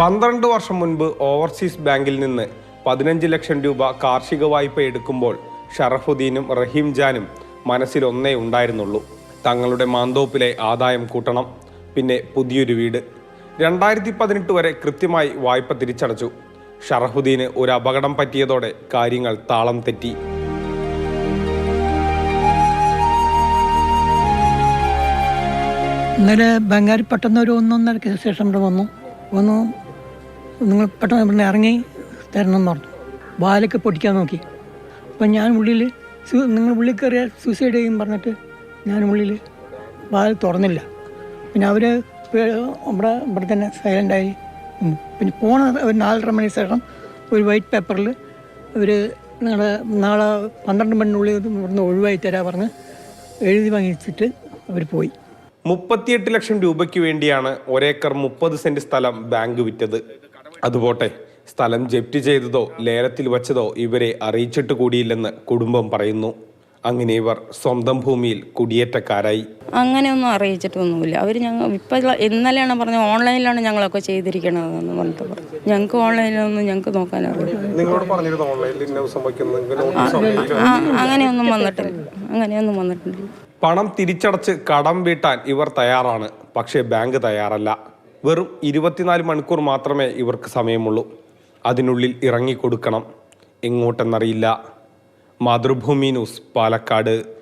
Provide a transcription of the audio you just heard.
പന്ത്രണ്ട് വർഷം മുൻപ് ഓവർസീസ് ബാങ്കിൽ നിന്ന് പതിനഞ്ച് ലക്ഷം രൂപ കാർഷിക വായ്പ എടുക്കുമ്പോൾ ഷറഫുദ്ദീനും റഹീം ജാനും മനസ്സിലൊന്നേ ഉണ്ടായിരുന്നുള്ളൂ. തങ്ങളുടെ മാന്തോപ്പിലെ ആദായം കൂട്ടണം. പിന്നെ പുതിയൊരു വീട്. രണ്ടായിരത്തി പതിനെട്ട് വരെ കൃത്യമായി വായ്പ തിരിച്ചടച്ചു. ഷറഫുദ്ദീന് ഒരു അപകടം പറ്റിയതോടെ കാര്യങ്ങൾ താളം തെറ്റി. ഇന്നലെ ബംഗാരി പെട്ടെന്ന് ഒരു ഒന്നൊന്നരയ്ക്ക് ശേഷം ഇവിടെ വന്നു. വന്നു. നിങ്ങൾ പെട്ടെന്ന് ഇവിടെ ഇറങ്ങി തരണം എന്ന് പറഞ്ഞു. വാലൊക്കെ പൊട്ടിക്കാൻ നോക്കി. അപ്പം ഞാൻ ഉള്ളിൽ നിങ്ങൾ ഉള്ളിൽ കയറിയാൽ സൂസൈഡ് ചെയ്യും പറഞ്ഞിട്ട് ഞാൻ ഉള്ളിൽ വാൽ തുറന്നില്ല. പിന്നെ അവർ ഇവിടെ ഇവിടെ തന്നെ സൈലന്റായി പിന്നെ പോണ ഒരു നാലര മണി ശേഷം ഒരു വൈറ്റ് പേപ്പറിൽ അവർ നിങ്ങളുടെ നാളെ പന്ത്രണ്ട് മണിനുള്ളിൽ ഇവിടുന്ന് ഒഴിവായി തരാ പറഞ്ഞ് എഴുതി വാങ്ങിച്ചിട്ട് അവർ പോയി. മുപ്പത്തിയെട്ട് ലക്ഷം രൂപയ്ക്ക് വേണ്ടിയാണ് ഒരേക്കർ മുപ്പത് സെന്റ് സ്ഥലം ബാങ്ക് വിറ്റത്. അതുപോട്ടെ സ്ഥലം ജപ്തി ചെയ്തതോ ലേലത്തിൽ വച്ചതോ ഇവരെ അറിയിച്ചിട്ട് കൂടിയില്ലെന്ന് കുടുംബം പറയുന്നു. അങ്ങനെ ഇവർ സ്വന്തം ഭൂമിയിൽ കുടിയേറ്റക്കാരായി. അങ്ങനെയൊന്നും അറിയിച്ചിട്ടൊന്നുമില്ല. അവർ ഞങ്ങൾ ഇപ്പം ഇന്നലെയാണ് പറഞ്ഞത് ഓൺലൈനിലാണ് ഞങ്ങളൊക്കെ ചെയ്തിരിക്കണതെന്ന് പറഞ്ഞിട്ട് പറഞ്ഞു. ഞങ്ങൾക്ക് ഓൺലൈനിലൊന്നും ഞങ്ങൾക്ക് ആ, അങ്ങനെയൊന്നും വന്നിട്ടില്ല. അങ്ങനെയൊന്നും വന്നിട്ടില്ല. പണം തിരിച്ചടച്ച് കടം വീട്ടാൻ ഇവർ തയ്യാറാണ്. പക്ഷേ ബാങ്ക് തയ്യാറല്ല. വെറും ഇരുപത്തിനാല് മണിക്കൂർ മാത്രമേ ഇവർക്ക് സമയമുള്ളൂ. അതിനുള്ളിൽ ഇറങ്ങിക്കൊടുക്കണം. എങ്ങോട്ടെന്നറിയില്ല. മാതൃഭൂമി ന്യൂസ് പാലക്കാട്.